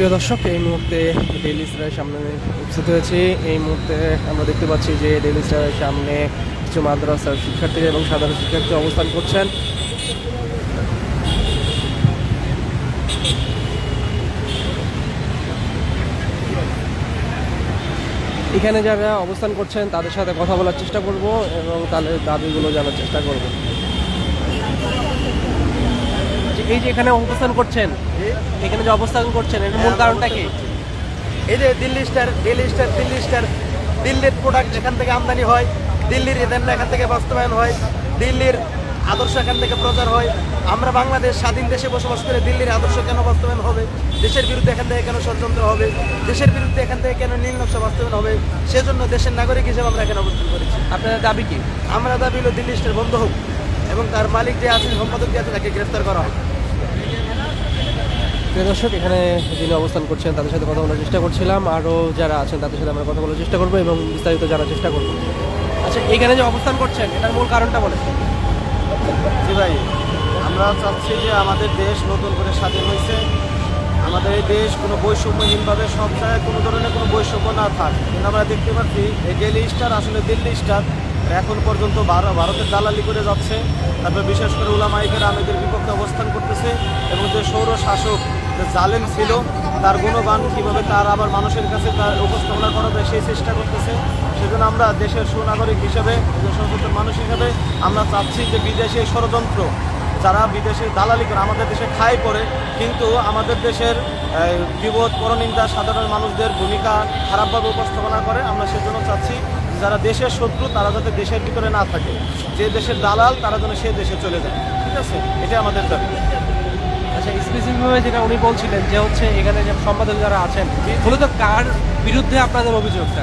প্রিয় দর্শক, এই মুহূর্তে ডেইলি স্টারের সামনে উপস্থিত হয়েছি। এই মুহূর্তে আমরা দেখতে পাচ্ছি যে ডেইলি স্টারের সামনে কিছু মাদ্রাসার শিক্ষার্থী এবং সাধারণ শিক্ষার্থী অবস্থান করছেন। এখানে যারা অবস্থান করছেন, তাদের সাথে কথা বলার চেষ্টা করব এবং তাদের দাবিগুলো জানার চেষ্টা করব যে এই যে এখানে অবস্থান করছেন এখানে যে অবস্থান করছেন এর মূল কারণটা কি? এই যে Delhi star Delhi star Delhi star দিল্লির প্রোডাক্ট এখান থেকে আমদানি হয় দিল্লির এজেন্ডা এখান থেকে বাস্তবায়ন হয় দিল্লির আদর্শ এখান থেকে প্রচার হয়। আমরা বাংলাদেশ স্বাধীন দেশে বসবাস করে দিল্লির আদর্শ কেন বাস্তবায়ন হবে? দেশের বিরুদ্ধে এখান থেকে কেন ষড়যন্ত্র হবে? দেশের বিরুদ্ধে এখান থেকে কেন নীল নকশা বাস্তবায়ন হবে? সেজন্য দেশের নাগরিক হিসেবে আমরা এখানে অবস্থান করেছি। আপনাদের দাবি কি? আমরা দাবি হলো দিল্লি স্টার বন্ধ হোক এবং তার মালিক যে আছেন সম্পাদক যে আছে তাকে গ্রেফতার করা হয় দর্শক, এখানে যিনি অবস্থান করছেন, তাদের সাথে কথা বলার চেষ্টা করছিলাম। আরও যারা আছেন, তাদের সাথে আমরা কথা বলার চেষ্টা করব এবং বিস্তারিত জানার চেষ্টা করব। আচ্ছা এখানে যে অবস্থান করছেন, এটার মূল কারণটা বলেন। জি ভাই, আমরা চাচ্ছি যে আমাদের দেশ নতুন করে স্বাধীন হয়েছে। আমাদের এই দেশ কোনো বৈষম্যহীনভাবে সব জায়গায় কোনো ধরনের কোনো বৈষম্য না থাক। কিন্তু আমরা দেখতে পাচ্ছি, এই ডেলি স্টার আসলে দিল্লি স্টার এখন পর্যন্ত ভার- ভারতের দালালি করে যাচ্ছে। তারপর বিশেষ করে উলামাইকের আমেদের বিপক্ষে অবস্থান করতেছে এবং যে সৌর শাসক যে জালেম ছিল, তার গুণগান কীভাবে তার আবার মানুষের কাছে তার উপস্থাপনা করা যায় সেই চেষ্টা করতেছে। সেজন্য আমরা দেশের সুনাগরিক হিসেবে সচেতন মানুষ হিসেবে আমরা চাচ্ছি যে বিদেশে ষড়যন্ত্র, যারা বিদেশে দালালি করে, আমাদের দেশে খায় পড়ে, কিন্তু আমাদের দেশের বিপদ পরনিন্দা সাধারণ মানুষদের ভূমিকা খারাপভাবে উপস্থাপনা করে, আমরা সেজন্য চাচ্ছি যারা দেশের শত্রু তারা যাতে দেশের ভিতরে না থাকে। যে দেশের দালাল তারা যেন সে দেশে চলে যায়। ঠিক আছে? এটা আমাদের দাবি। আচ্ছা স্পেসিফিকভাবে যেটা উনি বলছিলেন যে হচ্ছে এখানে যে সম্পাদক যারা আছেন মূলত কার বিরুদ্ধে আপনাদের অভিযোগটা।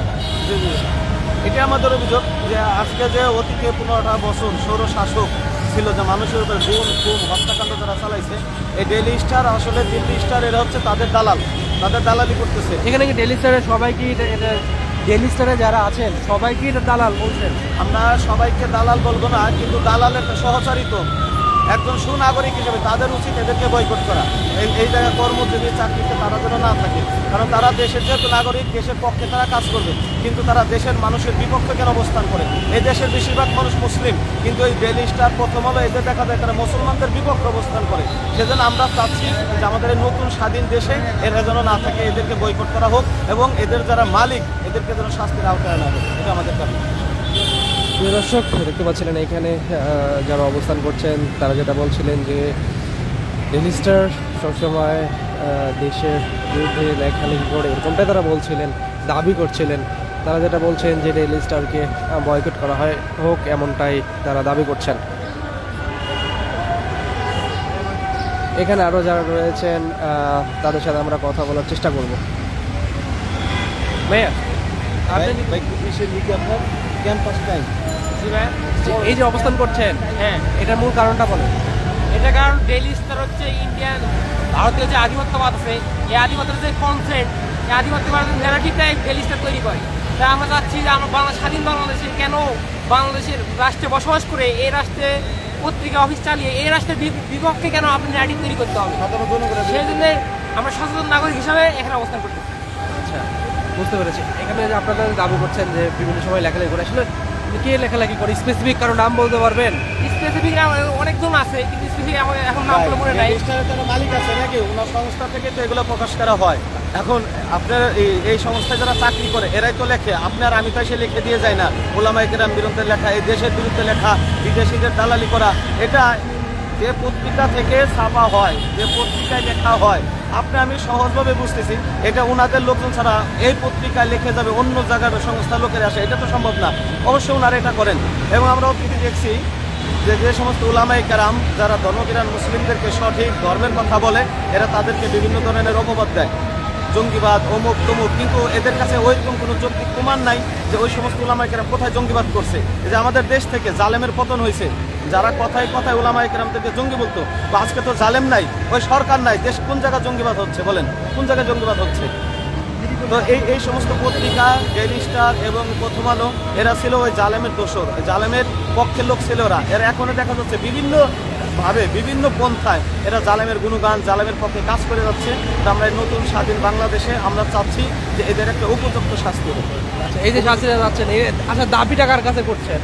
এটা আমাদের অভিযোগ যে আজকে যে অতীতে পনেরোটা বছর সৌর শাসক ছিল যে মানুষের উপর গুম খুন হত্যাকাণ্ড যারা চালাইছে এই ডেলি স্টার আসলে দিল্লি স্টার এরা হচ্ছে তাদের দালাল। তাদের দালালি করতেছে। এখানে কি ডেলি স্টারে সবাই কি এটা ডেলি স্টারে যারা আছেন, সবাইকে দালাল বলছেন। আমরা সবাইকে দালাল বলব না, কিন্তু দালালের সহচারিত। একজন সুনাগরিক হিসেবে তাদের উচিত এদেরকে বয়কট করা। এই এই জায়গায় কর্মজীবী চাকরিতে তারা যেন না থাকে। কারণ তারা দেশের যেহেতু নাগরিক, দেশের পক্ষে তারা কাজ করবে। কিন্তু তারা দেশের মানুষের বিপক্ষে কেন অবস্থান করে? এই দেশের বেশিরভাগ মানুষ মুসলিম। কিন্তু এই ডেলি স্টার প্রথম হলো এদের দেখা যায় তারা মুসলমানদের বিপক্ষে অবস্থান করে। সেজন্য আমরা চাচ্ছি যে আমাদের এই নতুন স্বাধীন দেশে এরা যেন না থাকে, এদেরকে বয়কট করা হোক এবং এদের যারা মালিক, এদেরকে যেন শাস্তির আওতায় আনা হোক। এটা আমাদের দাবি। প্রিয় দর্শক দেখতে পাচ্ছিলেন এখানে যারা অবস্থান করছেন তারা যেটা বলছিলেন যে ডেলি স্টার সবসময় দেশের বিরুদ্ধে লেখালেখি করে এরকমটাই তারা বলছিলেন দাবি করছিলেন। তারা যেটা বলছেন যে ডেলি স্টারকে বয়কট করা হয় হোক এমনটাই তারা দাবি করছেন। এখানে আরও যারা রয়েছেন তাদের সাথে আমরা কথা বলার চেষ্টা করব। ভাইয়া আপনার? ক্যাম্পাস টাইম যে এই যে অবস্থান করছেন হ্যাঁ। এটার মূল কারণটা বলেন। এটা কারণ ডেইলি স্টার হচ্ছে ইন্ডিয়ান ভারতীয় যে আধিপত্যবাদ আছে এই আধিপত্যের যে কনসেপ্ট এই আধিপত্যবাদের ন্যারেটিভটাই ডেইলি স্টার তৈরি করে। তাই আমরা চাচ্ছি যে আমরা বাংলা স্বাধীন বাংলাদেশে কেন বাংলাদেশের রাষ্ট্রে বসবাস করে এই রাষ্ট্রে পত্রিকা অফিস চালিয়ে এই রাষ্ট্রের বিপক্ষে কেন আপনি ন্যারেটিভ তৈরি করতে হবে? সেই জন্য আমরা সচেতন নাগরিক হিসাবে এখানে অবস্থান করতে আচ্ছা। বুঝতে পেরেছি। এখানে যে আপনারা দাবি করছেন যে বিভিন্ন সময় লেখালেখি করে আসলে কে লেখালেখি করে? স্পেসিফিক কারও নাম বলতে পারবেন? স্পেসিফিক নাম অনেকজন আছে কিন্তু স্পেসিফিক এখন নামগুলো মনে নাই। যারা মালিক আছে নাকি? ওনার সংস্থা থেকে তো এগুলো প্রকাশ করা হয়। এখন আপনার এই সংস্থায় যারা চাকরি করে এরাই তো লেখে। আপনার আমি তো এসে লিখে দিয়ে যায় না। ওলামাই কেরাম বিরুদ্ধে লেখা এই দেশের বিরুদ্ধে লেখা বিদেশিদের দালালি করা এটা যে পত্রিকা থেকে ছাপা হয় যে পত্রিকায় লেখা হয় আপনি আমি সহজভাবে বুঝতেছি, এটা ওনাদের লোকজন ছাড়া এই পত্রিকায় লিখে যাবে অন্য জায়গার সংস্থার লোকের আসে, এটা তো সম্ভব না। অবশ্যই ওনারা এটা করেন। এবং আমরা অতীতে দেখছি যে যে সমস্ত উলামাই কারাম, যারা ধর্মবিরান মুসলিমদেরকে সঠিক ধর্মের কথা বলে, এরা তাদেরকে বিভিন্ন ধরনের অপবাদ দেয়। জঙ্গিবাদ, অমুক তমুক, কিন্তু এদের কাছে ওইরকম কোনো যৌক্তিক প্রমাণ নাই যে ওই সমস্ত উলামাই কেরাম কোথায় জঙ্গিবাদ করছে। যে আমাদের দেশ থেকে জালেমের পতন হয়েছে যারা কথায় কথায় উলামাই কেরামদেরকে জঙ্গি বলতো, বা আজকে তো জালেম নাই, ওই সরকার নাই, দেশ কোন জায়গায় জঙ্গিবাদ হচ্ছে? বলেন, কোন জায়গায় জঙ্গিবাদ হচ্ছে? তো এই এই সমস্ত পত্রিকা ডেইলি স্টার এবং প্রথম আলো, এরা ছিল ওই জালেমের ওই জালেমের পক্ষের লোক ছিল ওরা। এরা এখনও দেখা যাচ্ছে বিভিন্ন ভাবে, বিভিন্ন পন্থায় এরা জালেমের গুণগান, জালেমের পক্ষে কাজ করে যাচ্ছে। তা আমরা এই নতুন স্বাধীন বাংলাদেশে আমরা চাচ্ছি যে এদের একটা উপযুক্ত শাস্তি হোক। আচ্ছা এই যে শাস্তিটা যাচ্ছেন আচ্ছা দাবিটা কার কাছে করছেন?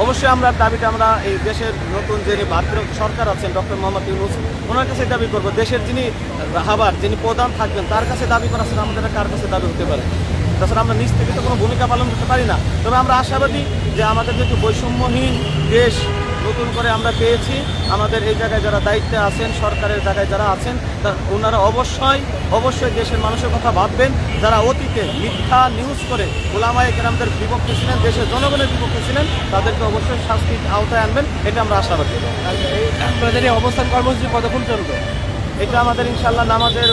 অবশ্যই আমরা দাবিটা আমরা এই দেশের নতুন যিনি ভারতীয় সরকার আছেন ডক্টর মোহাম্মদ ইউনুস, ওনার কাছে দাবি করব, দেশের যিনি রাহাবার যিনি প্রধান থাকবেন, তার কাছে দাবি করা ছাড়া আমাদের কার কাছে দাবি হতে পারে? তাছাড়া আমরা নিজ থেকে তো কোনো ভূমিকা পালন করতে পারি না। তবে আমরা আশাবাদী যে আমাদের যেহেতু বৈষম্যহীন দেশ নতুন করে আমরা পেয়েছি। আমাদের এই জায়গায় যারা দায়িত্বে আছেন সরকারের জায়গায় যারা আছেন ওনারা অবশ্যই অবশ্যই দেশের মানুষের কথা ভাববেন। যারা অতীতে মিথ্যা নিউজ করে ওলামায় কেরামদের বিপক্ষে ছিলেন দেশের জনগণের বিপক্ষে ছিলেন তাদেরকে অবশ্যই শাস্তির আওতায় আনবেন এটা আমরা আশাবাদী। আপনাদের এই অবস্থান কর্মসূচি কতক্ষণ চলবে? এটা আমাদের ইনশাল্লাহ নামাজের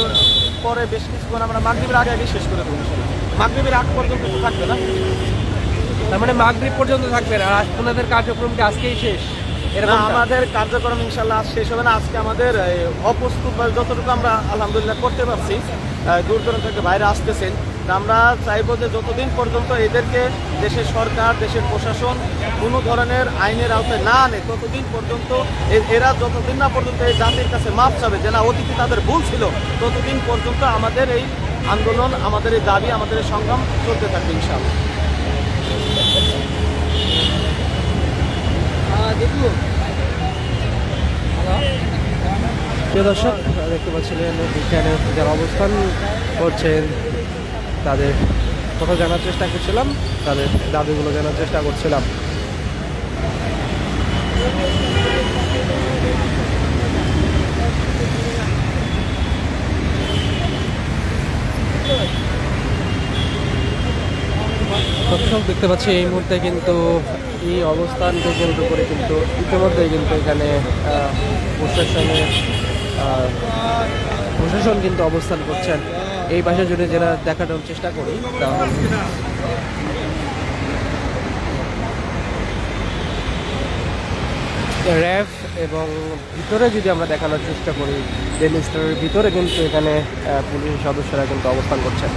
পরে বেশ কিছুক্ষণ আমরা মাগরীবের আগে আগে শেষ করে দেবো মাগরীবের আগ পর্যন্ত থাকবে না। তার মানে মাগরিব পর্যন্ত থাকবে আর আপনাদের কার্যক্রম কি আজকেই শেষ? না আমাদের কার্যক্রম ইনশাল্লাহ শেষ হবে না। আজকে আমাদের অপ্রস্তুত বা যতটুকু আমরা আলহামদুলিল্লাহ করতে পারছি দূর দূরান্ত থেকে বাইরে আসতেছেন আমরা চাইব যে যতদিন পর্যন্ত এদেরকে দেশের সরকার দেশের প্রশাসন কোনো ধরনের আইনের আওতায় না আনে ততদিন পর্যন্ত এরা যতদিন না পর্যন্ত এই জাতির কাছে মাপ চাবে যে না অতীতে তাদের ভুল ছিল ততদিন পর্যন্ত আমাদের এই আন্দোলন আমাদের এই দাবি আমাদের এই সংগ্রাম চলতে থাকবে ইনশাআল্লাহ। প্রিয় দর্শক দেখতে পাচ্ছিলেন এখানে যারা অবস্থান করছেন, তাদের কথা জানার চেষ্টা করছিলাম, তাদের দাবিগুলো জানার চেষ্টা করছিলাম। দর্শক, দেখতে পাচ্ছি এই মুহূর্তে কিন্তু এই অবস্থানকে কেন্দ্র করে কিন্তু ইতিমধ্যে কিন্তু এখানে আহ, প্রশাসনের প্রশাসন কিন্তু অবস্থান করছেন। এই পাশে জুড়ে যারা দেখানোর চেষ্টা করি র্যাব এবং ভিতরে যদি আমরা দেখানোর চেষ্টা করি স্টোরের ভিতরে কিন্তু এখানে পুলিশ সদস্যরা কিন্তু অবস্থান করছেন।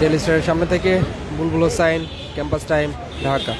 ডেলি স্টারের সামনে থেকে বুলবুল সাইন ক্যাম্পাস টাইম ঢাকা।